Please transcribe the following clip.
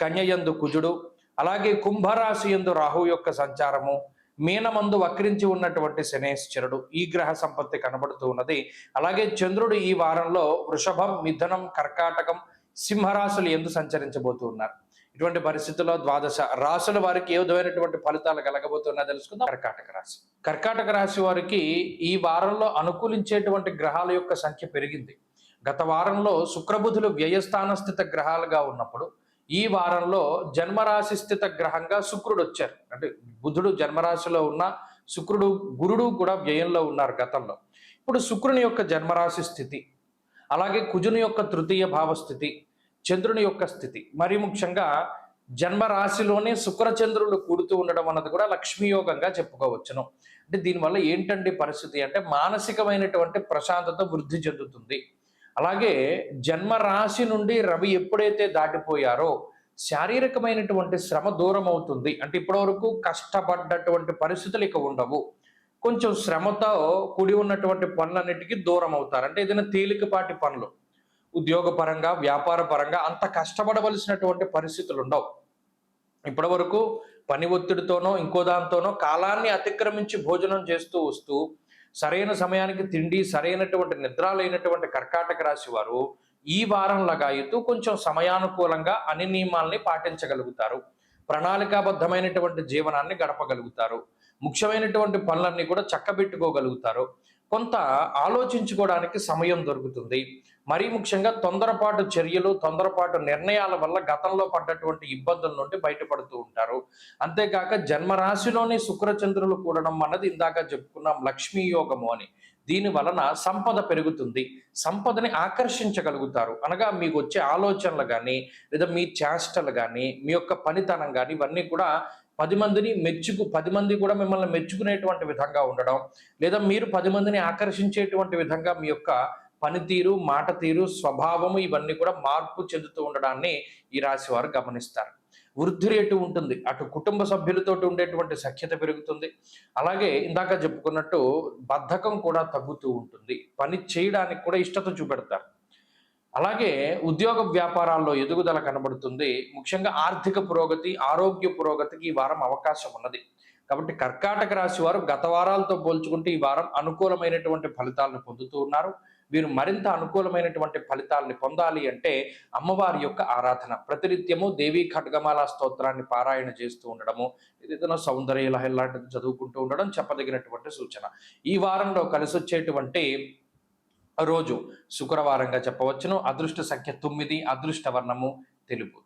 కన్యయందు కుజుడు అలాగే కుంభరాశి యందు రాహు యొక్క సంచారము మీనమందు వక్రించి ఉన్నటువంటి శనేశ్వరుడు ఈ గ్రహ సంపత్తి కనబడుతూ ఉన్నది. అలాగే చంద్రుడు ఈ వారంలో వృషభం మిథునం కర్కాటకం సింహరాశులు ఎందు సంచరించబోతూ ఉన్నారు. ఇటువంటి పరిస్థితుల్లో ద్వాదశ రాశుల వారికి ఏ విధమైనటువంటి ఫలితాలు కలగబోతున్నా తెలుసుకుందాం. కర్కాటక రాశి. కర్కాటక రాశి వారికి ఈ వారంలో అనుకూలించేటువంటి గ్రహాల యొక్క సంఖ్య పెరిగింది. గత వారంలో శుక్రబుధులు వ్యయస్థాన స్థిత గ్రహాలుగా ఉన్నప్పుడు ఈ వారంలో జన్మరాశి స్థిత గ్రహంగా శుక్రుడు వచ్చారు. అంటే బుధుడు జన్మరాశిలో ఉన్న శుక్రుడు గురుడు కూడా వ్యయంలో ఉన్నారు గతంలో. ఇప్పుడు శుక్రుని యొక్క జన్మరాశి స్థితి అలాగే కుజుని యొక్క తృతీయ భావస్థితి చంద్రుని యొక్క స్థితి మరి ముఖ్యంగా జన్మరాశిలోనే శుక్రచంద్రులు కూడుతూ ఉండడం అన్నది కూడా లక్ష్మీయోగంగా చెప్పుకోవచ్చును. అంటే దీనివల్ల ఏంటండి పరిస్థితి అంటే మానసికమైనటువంటి ప్రశాంతత వృద్ధి చెందుతుంది. అలాగే జన్మ రాశి నుండి రవి ఎప్పుడైతే దాటిపోయారో శారీరకమైనటువంటి శ్రమ దూరం అవుతుంది. అంటే ఇప్పటివరకు కష్టపడ్డటువంటి పరిస్థితులు ఇక ఉండవు. కొంచెం శ్రమతో కూడి ఉన్నటువంటి పనులన్నిటికీ దూరం అవుతారు. అంటే ఏదైనా తేలికపాటి పనులు ఉద్యోగపరంగా వ్యాపార పరంగా అంత కష్టపడవలసినటువంటి పరిస్థితులు ఉండవు. ఇప్పటి వరకు పని ఒత్తిడితోనో ఇంకో దాంతోనో కాలాన్ని అతిక్రమించి భోజనం చేస్తూ వస్తూ సరైన సమయానికి తిండి సరైనటువంటి నిద్ర లేనటువంటి కర్కాటక రాశి వారు ఈ వారం లగాయతూ కొంచెం సమయానుకూలంగా అన్ని నియమాల్ని పాటించగలుగుతారు. ప్రణాళికాబద్ధమైనటువంటి జీవనాన్ని గడపగలుగుతారు. ముఖ్యమైనటువంటి పనులన్నీ కూడా చక్కబెట్టుకోగలుగుతారు. కొంత ఆలోచించుకోవడానికి సమయం దొరుకుతుంది. మరీ ముఖ్యంగా తొందరపాటు చర్యలు తొందరపాటు నిర్ణయాల వల్ల గతంలో పడ్డటువంటి ఇబ్బందుల నుండి బయటపడుతూ ఉంటారు. అంతేకాక జన్మరాశిలోని శుక్రచంద్రులు కూడడం అన్నది ఇందాక చెప్పుకున్నాం లక్ష్మీ యోగము అని. దీని వలన సంపద పెరుగుతుంది. సంపదని ఆకర్షించగలుగుతారు. అనగా మీకు వచ్చే ఆలోచనలు కానీ లేదా మీ చేష్టలు కానీ మీ యొక్క పనితనం కానీ ఇవన్నీ కూడా పది మందిని మెచ్చుకు పది మంది కూడా మిమ్మల్ని మెచ్చుకునేటువంటి విధంగా ఉండడం లేదా మీరు పది మందిని ఆకర్షించేటువంటి విధంగా మీ యొక్క పనితీరు మాట తీరు స్వభావము ఇవన్నీ కూడా మార్పు చెందుతూ ఉండడాన్ని ఈ రాశి వారు గమనిస్తారు. వృద్ధి రేటు ఉంటుంది. అటు కుటుంబ సభ్యులతో ఉండేటువంటి సఖ్యత పెరుగుతుంది. అలాగే ఇందాక చెప్పుకున్నట్టు బద్ధకం కూడా తగ్గుతూ ఉంటుంది. పని చేయడానికి కూడా ఇష్టత చూపెడతారు. అలాగే ఉద్యోగ వ్యాపారాల్లో ఎదుగుదల కనబడుతుంది. ముఖ్యంగా ఆర్థిక పురోగతి ఆరోగ్య పురోగతికి ఈ వారం అవకాశం ఉన్నది. కాబట్టి కర్కాటక రాశి వారు గత వారాలతో పోల్చుకుంటే ఈ వారం అనుకూలమైనటువంటి ఫలితాలను పొందుతూ ఉన్నారు. వీరు మరింత అనుకూలమైనటువంటి ఫలితాలని పొందాలి అంటే అమ్మవారి యొక్క ఆరాధన. ప్రతినిత్యము దేవీ ఖడ్గమాల స్తోత్రాన్ని పారాయణ చేస్తూ ఉండడము ఏదైనా సౌందర్య లహరి లాంటిది చదువుకుంటూ ఉండడం చెప్పదగినటువంటి సూచన. ఈ వారంలో కలిసి వచ్చేటువంటి రోజు శుక్రవారంగా చెప్పవచ్చును. అదృష్ట సంఖ్య తొమ్మిది అదృష్ట వర్ణము తెలుపు